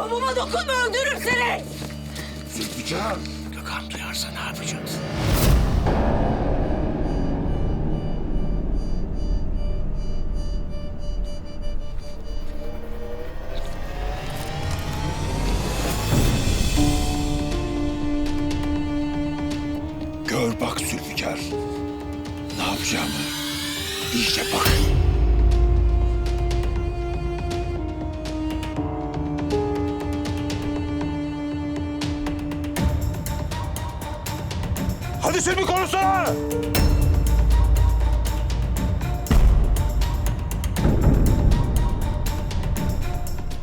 Babama dokunma öldürürüm seni. Zülfikar. Gökhan duyarsa ne yapacağız? Gör bak Zülfikar. Ne yapacağımı iyice bak. Hadi Sülfü konuşsana.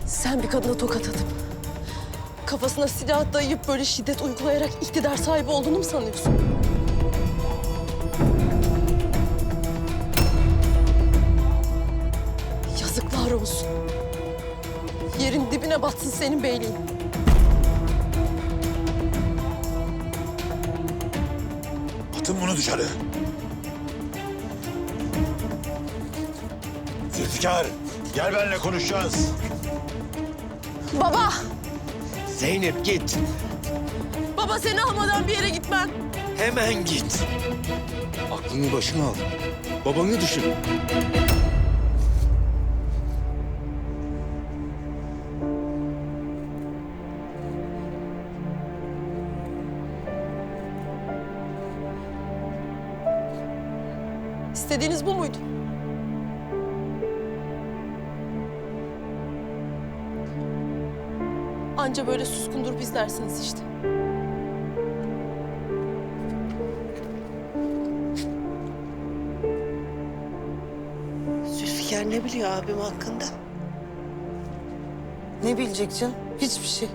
Sen bir kadına tokat atıp kafasına silah dayayıp böyle şiddet uygulayarak iktidar sahibi olduğunu mu sanıyorsun? Yazıklar olsun. Yerin dibine batsın senin beyliğin. Atın bunu dışarı. Zülfikar, gel benimle konuşacağız. Baba! Zeynep git. Baba seni almadan bir yere gitmem. Hemen git. Aklını başına al. Babanı düşün. İstediğiniz bu muydu? Anca böyle suskundur bizlersiniz işte. Zülfikar ne biliyor abim hakkında? Ne bilecek canım? Hiçbir şey.